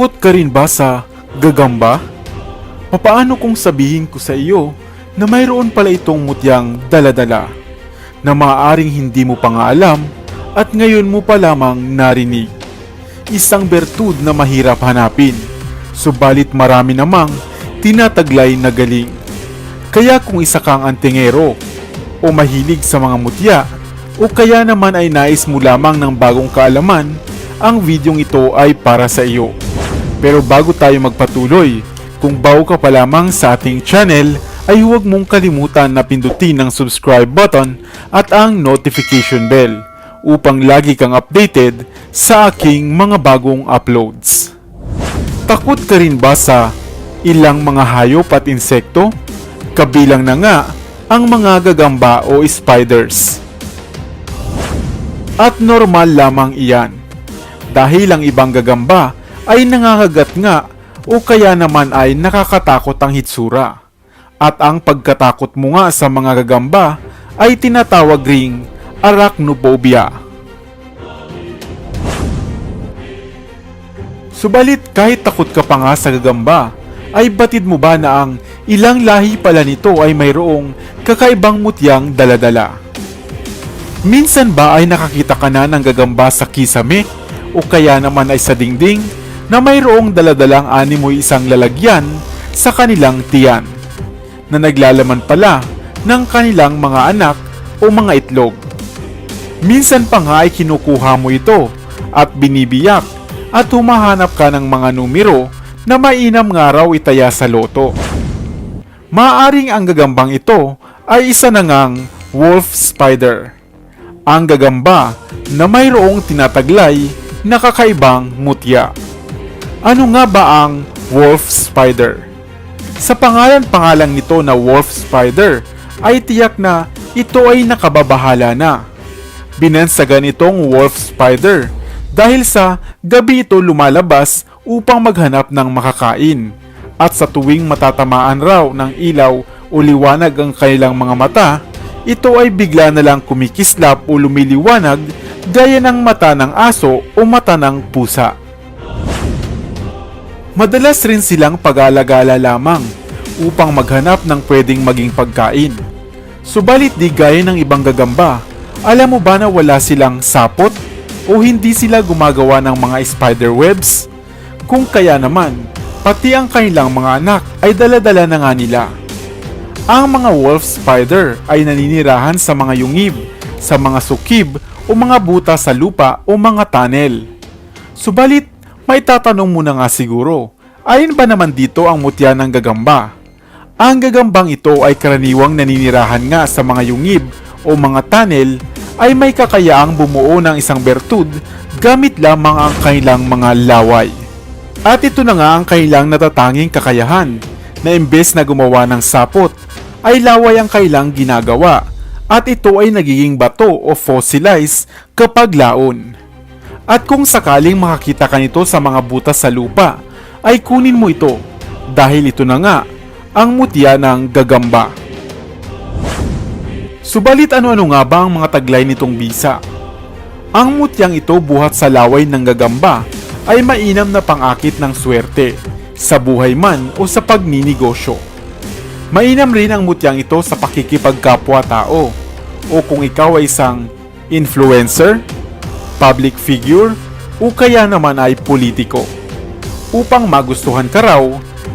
Takot ka rin ba sa gagamba? Papaano kung sabihin ko sa iyo na mayroon pala itong mutyang daladala na maaaring hindi mo pa nga alam at ngayon mo pa lamang narinig. Isang bertud na mahirap hanapin, subalit marami namang tinataglay na galing. Kaya kung isa kang antingero o mahilig sa mga mutya o kaya naman ay nais mo lamang ng bagong kaalaman, ang videong ito ay para sa iyo. Pero bago tayo magpatuloy, kung bago ka pa lamang sa ating channel, ay huwag mong kalimutan na pindutin ang subscribe button at ang notification bell upang lagi kang updated sa aking mga bagong uploads. Takot ka rin ba sa ilang mga hayop at insekto? Kabilang na nga ang mga gagamba o spiders. At normal lamang iyan. Dahil ang ibang gagamba ay nangangagat nga o kaya naman ay nakakatakot ang hitsura. At ang pagkatakot mo nga sa mga gagamba ay tinatawag ring arachnophobia. Subalit kahit takot ka pa nga sa gagamba, ay batid mo ba na ang ilang lahi pala nito ay mayroong kakaibang mutyang daladala? Minsan ba ay nakakita ka na ng gagamba sa kisame o kaya naman ay sa dingding na mayroong daladalang animoy isang lalagyan sa kanilang tiyan na naglalaman pala ng kanilang mga anak o mga itlog. Minsan pa nga ay kinukuha mo ito at binibiyak at humahanap ka ng mga numero na mainam nga raw itaya sa loto. Maaring ang gagambang ito ay isa na ngang wolf spider. Ang gagamba na mayroong tinataglay na kakaibang mutya. Ano nga ba ang wolf spider? Sa pangalan-pangalang nito na wolf spider ay tiyak na ito ay nakababahala na. Binansagan itong wolf spider dahil sa gabi ito lumalabas upang maghanap ng makakain. At sa tuwing matatamaan raw ng ilaw o liwanag ang kanilang mga mata, ito ay bigla na lang kumikislap o lumiliwanag gaya ng mata ng aso o mata ng pusa. Madalas rin silang pag-alagala lamang upang maghanap ng pwedeng maging pagkain. Subalit di gaya ng ibang gagamba, alam mo ba na wala silang sapot o hindi sila gumagawa ng mga spider webs? Kung kaya naman, pati ang kanilang mga anak ay daladala na nga nila. Ang mga wolf spider ay naninirahan sa mga yungib, sa mga sukib o mga buta sa lupa o mga tunnel. Subalit, may tatanong muna nga siguro, alin ba naman dito ang mutya ng gagamba? Ang gagambang ito ay karaniwang naninirahan nga sa mga yungib o mga tunnel ay may kakayaang bumuo ng isang bertud gamit lamang ang kanilang mga laway. At ito na nga ang kailang natatanging kakayahan na imbes na gumawa ng sapot ay laway ang kailang ginagawa at ito ay nagiging bato o fossilize kapag laon. At kung sakaling makakita ka nito sa mga butas sa lupa, ay kunin mo ito dahil ito na nga ang mutya ng gagamba. Subalit ano-ano nga ba ang mga taglay nitong bisa? Ang mutyang ito buhat sa laway ng gagamba ay mainam na pangakit ng swerte sa buhay man o sa pagninegosyo. Mainam rin ang mutyang ito sa pakikipagkapwa-tao o kung ikaw ay isang influencer, public figure o kaya naman ay politiko upang magustuhan ka raw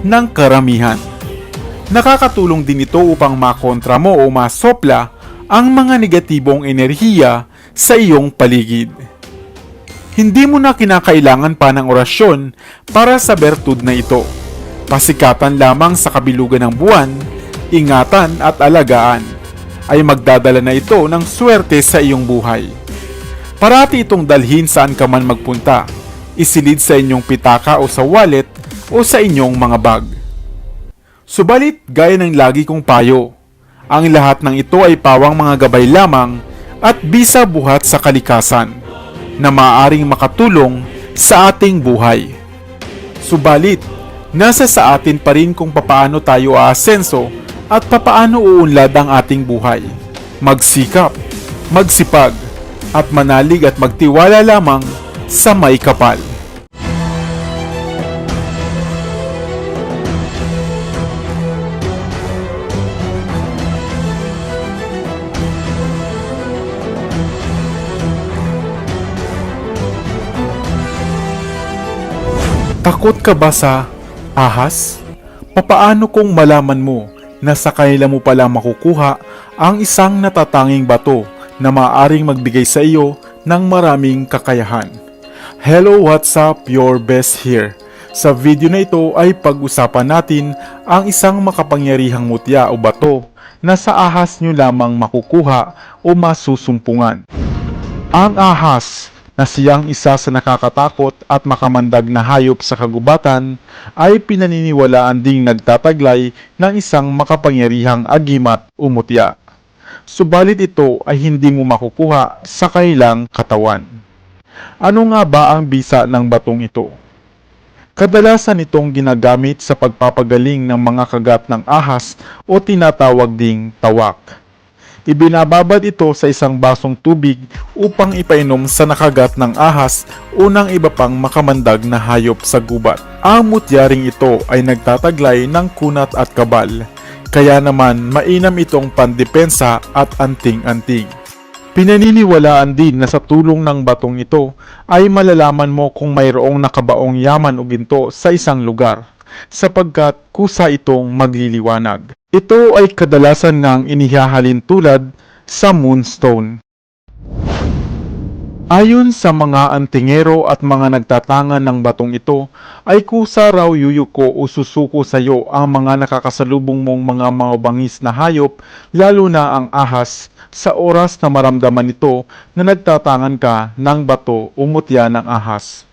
ng karamihan. Nakakatulong din ito upang makontra mo o masopla ang mga negatibong enerhiya sa iyong paligid. Hindi mo na kinakailangan pa ng orasyon para sa bertud na ito. Pasikatan lamang sa kabilugan ng buwan, ingatan at alagaan ay magdadala na ito ng swerte sa iyong buhay. Parati itong dalhin saan ka man magpunta, isilid sa inyong pitaka o sa wallet o sa inyong mga bag. Subalit, gaya ng lagi kong payo, ang lahat ng ito ay pawang mga gabay lamang at bisa buhat sa kalikasan na maaaring makatulong sa ating buhay. Subalit, nasa sa atin pa rin kung papaano tayo aasenso at papaano uunlad ang ating buhay. Magsikap, magsipag, at manalig at magtiwala lamang sa may kapal. Takot ka ba sa ahas? Papaano kung malaman mo na sa kanila mo pala makukuha ang isang natatanging bato na maaaring magbigay sa iyo ng maraming kakayahan? Hello, what's up? Your best here. Sa video na ito ay pag-usapan natin ang isang makapangyarihang mutya o bato na sa ahas nyo lamang makukuha o masusumpungan. Ang ahas na siyang isa sa nakakatakot at makamandag na hayop sa kagubatan ay pinaniniwalaan ding nagtataglay ng isang makapangyarihang agimat o mutya. Subalit ito ay hindi mo makukuha sa kailang katawan. Ano nga ba ang bisa ng batong ito? Kadalasan itong ginagamit sa pagpapagaling ng mga kagat ng ahas o tinatawag ding tawak. Ibinababad ito sa isang basong tubig upang ipainom sa nakagat ng ahas o ng iba pang makamandag na hayop sa gubat. Ang mutyaring ito ay nagtataglay ng kunat at kabal, kaya naman mainam itong pandepensa at anting-anting. Pinaniniwalaan din na sa tulong ng batong ito ay malalaman mo kung mayroong nakabaong yaman o ginto sa isang lugar sapagkat kusa itong magliliwanag. Ito ay kadalasan ngang inihahalin tulad sa moonstone. Ayon sa mga antingero at mga nagtatangan ng batong ito, ay kusa raw yuyuko o susuko sa iyo ang mga nakakasalubong mong mga mabangis na hayop, lalo na ang ahas, sa oras na maramdaman nito na nagtatangan ka ng bato o mutya ng ahas.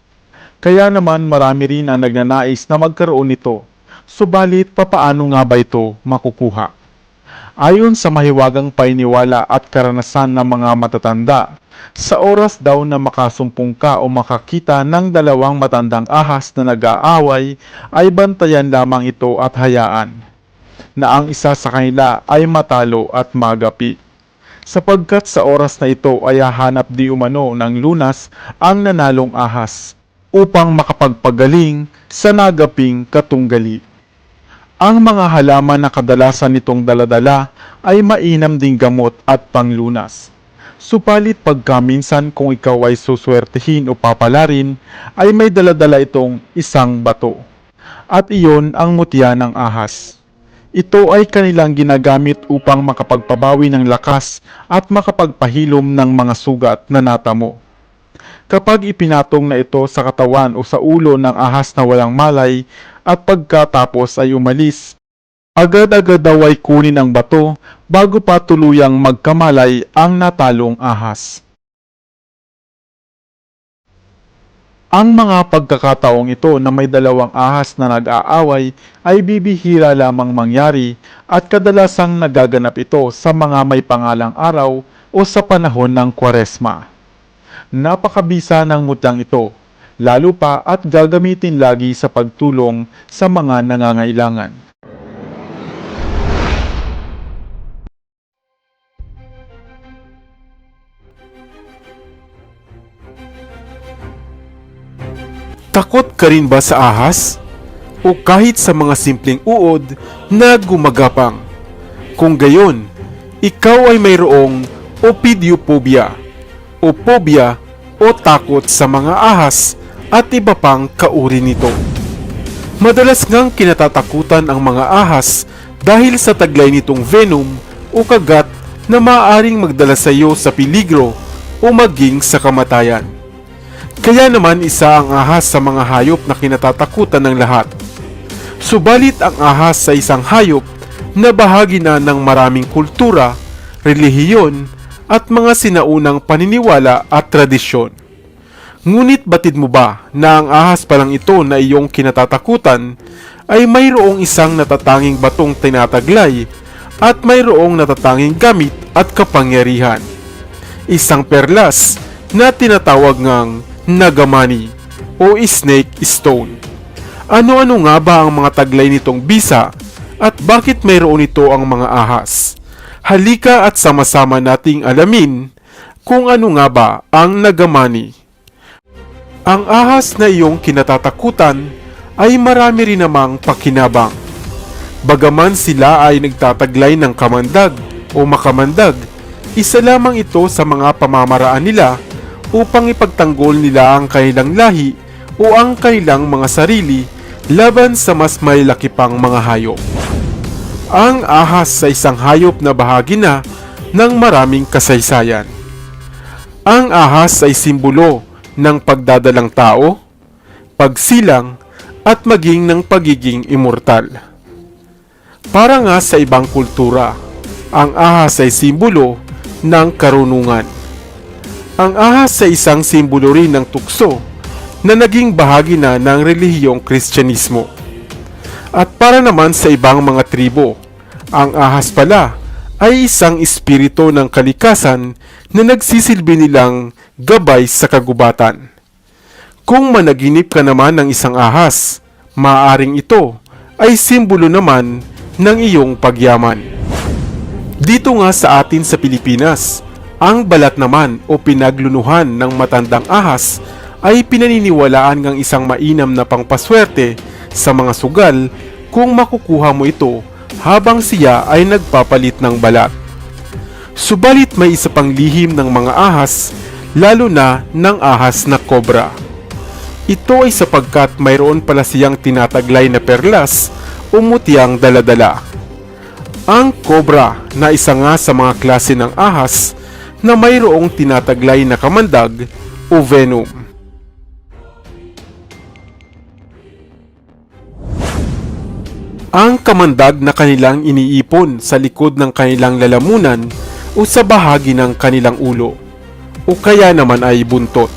Kaya naman marami rin ang nagnanais na magkaroon nito. Subalit, papaano nga ba ito makukuha? Ayon sa mahiwagang painiwala at karanasan ng mga matatanda, sa oras daw na makasumpong ka o makakita ng dalawang matandang ahas na nag-aaway, ay bantayan lamang ito at hayaan na ang isa sa kanila ay matalo at magapi. Sapagkat sa oras na ito ay hahanap di umano ng lunas ang nanalong ahas upang makapagpagaling sa nagaping katunggali. Ang mga halaman na kadalasan nitong daladala ay mainam ding gamot at panglunas. Supalit pagka minsan kung ikaw ay suswertehin o papalarin, ay may daladala itong isang bato. At iyon ang mutya ng ahas. Ito ay kanilang ginagamit upang makapagpabawi ng lakas at makapagpahilom ng mga sugat na natamo. Kapag ipinatong na ito sa katawan o sa ulo ng ahas na walang malay at pagkatapos ay umalis, agad-agad daw ay kunin ang bato bago pa tuluyang magkamalay ang natalong ahas. Ang mga pagkakataong ito na may dalawang ahas na nag-aaway ay bibihira lamang mangyari at kadalasang nagaganap ito sa mga may pangalang araw o sa panahon ng kwaresma. Napakabisa ng mutyang ito, lalo pa at gagamitin lagi sa pagtulong sa mga nangangailangan. Takot ka rin ba sa ahas? O kahit sa mga simpleng uod na gumagapang? Kung gayon, ikaw ay mayroong opidiophobia o phobia o takot sa mga ahas at iba pang kauri nito. Madalas ngang kinatatakutan ang mga ahas dahil sa taglay nitong venom o kagat na maaaring magdala sa iyo sa peligro o maging sa kamatayan. Kaya naman isa ang ahas sa mga hayop na kinatatakutan ng lahat. Subalit ang ahas sa isang hayop na bahagi na ng maraming kultura, relihiyon, at mga sinaunang paniniwala at tradisyon. Ngunit batid mo ba na ang ahas palang ito na iyong kinatatakutan ay mayroong isang natatanging batong tinataglay at mayroong natatanging gamit at kapangyarihan. Isang perlas na tinatawag ngang Nagamani o Snake Stone. Ano-ano nga ba ang mga taglay nitong bisa at bakit mayroon ito ang mga ahas? Halika at sama-sama nating alamin kung ano nga ba ang Nagamani. Ang ahas na iyong kinatatakutan ay marami rin namang pakinabang. Bagaman sila ay nagtataglay ng kamandag o makamandag, isa lamang ito sa mga pamamaraan nila upang ipagtanggol nila ang kanilang lahi o ang kanilang mga sarili laban sa mas malaki pang mga hayop. Ang ahas sa isang hayop na bahagi na ng maraming kasaysayan. Ang ahas ay simbolo ng pagdadalang tao, pagsilang, at maging ng pagiging immortal. Para nga sa ibang kultura, ang ahas ay simbolo ng karunungan. Ang ahas ay isang simbolo rin ng tukso na naging bahagi na ng relihiyong Kristyanismo. At para naman sa ibang mga tribo, ang ahas pala ay isang espiritu ng kalikasan na nagsisilbi nilang gabay sa kagubatan. Kung managinip ka naman ng isang ahas, maaaring ito ay simbolo naman ng iyong pagyaman. Dito nga sa atin sa Pilipinas, ang balat naman o pinaglunuhan ng matandang ahas ay pinaniniwalaan ng isang mainam na pangpaswerte sa mga sugal kung makukuha mo ito habang siya ay nagpapalit ng balat. Subalit may isa pang lihim ng mga ahas, lalo na ng ahas na kobra. Ito ay sapagkat mayroon pala siyang tinataglay na perlas o mutiyang daladala. Ang kobra na isa nga sa mga klase ng ahas na mayroong tinataglay na kamandag o venom. Ang kamandag na kanilang iniipon sa likod ng kanilang lalamunan o sa bahagi ng kanilang ulo o kaya naman ay buntot.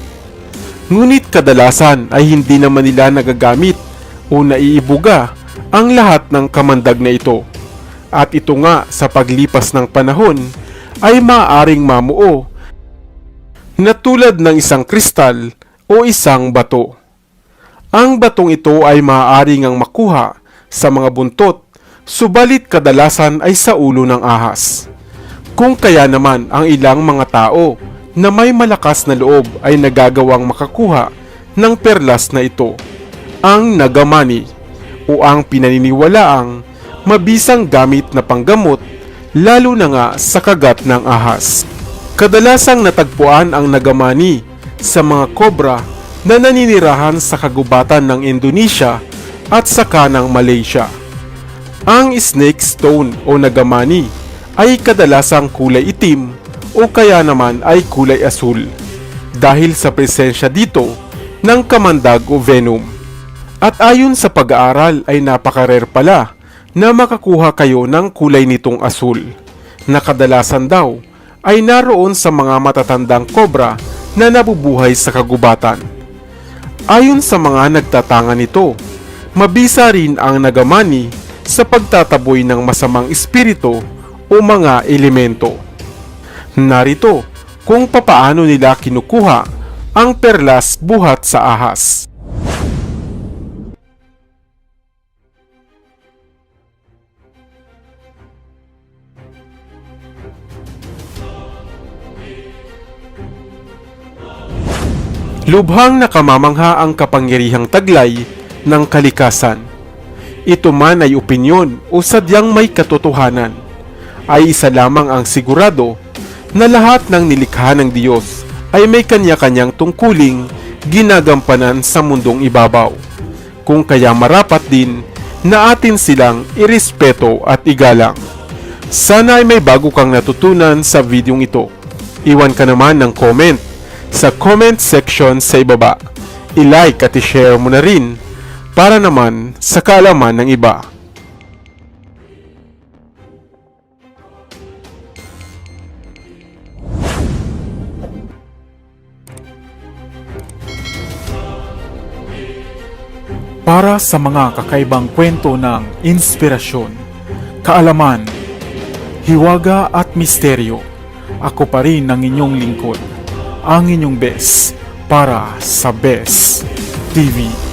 Ngunit kadalasan ay hindi naman nila nagagamit o naiibuga ang lahat ng kamandag na ito. At ito nga sa paglipas ng panahon ay maaring mamuo na tulad ng isang kristal o isang bato. Ang batong ito ay maaaring ang makuha sa mga buntot, subalit kadalasan ay sa ulo ng ahas. Kung kaya naman ang ilang mga tao na may malakas na loob ay nagagawang makakuha ng perlas na ito, ang nagamani o ang pinaniniwalaang mabisang gamit na panggamot lalo na nga sa kagat ng ahas. Kadalasang natagpuan ang nagamani sa mga kobra na naninirahan sa kagubatan ng Indonesia at saka ng Malaysia. Ang snake stone o nagamani ay kadalasang kulay itim o kaya naman ay kulay asul dahil sa presensya dito ng kamandag o venom. At ayon sa pag-aaral ay napaka-rare pala na makakuha kayo ng kulay nitong asul na kadalasan daw ay naroon sa mga matatandang kobra na nabubuhay sa kagubatan. Ayon sa mga nagtatangan nito, mabisa rin ang nagamani sa pagtataboy ng masamang espiritu o mga elemento. Narito kung papaano nila kinukuha ang perlas buhat sa ahas. Lubhang nakamamangha ang kapangyarihang taglay ng kalikasan. Ito man ay opinyon o sadyang may katotohanan, ay isa lamang ang sigurado na lahat ng nilikha ng Diyos ay may kanya-kanyang tungkuling ginagampanan sa mundong ibabaw. Kung kaya marapat din na atin silang irespeto at igalang. Sana ay may bago kang natutunan sa videong ito. Iwan ka naman ng comment sa comment section sa ibaba. I-like at i-share mo na rin para naman sa kaalaman ng iba. Para sa mga kakaibang kwento ng inspirasyon, kaalaman, hiwaga at misteryo, ako pa rin ang inyong lingkod, ang inyong best para sa Best TV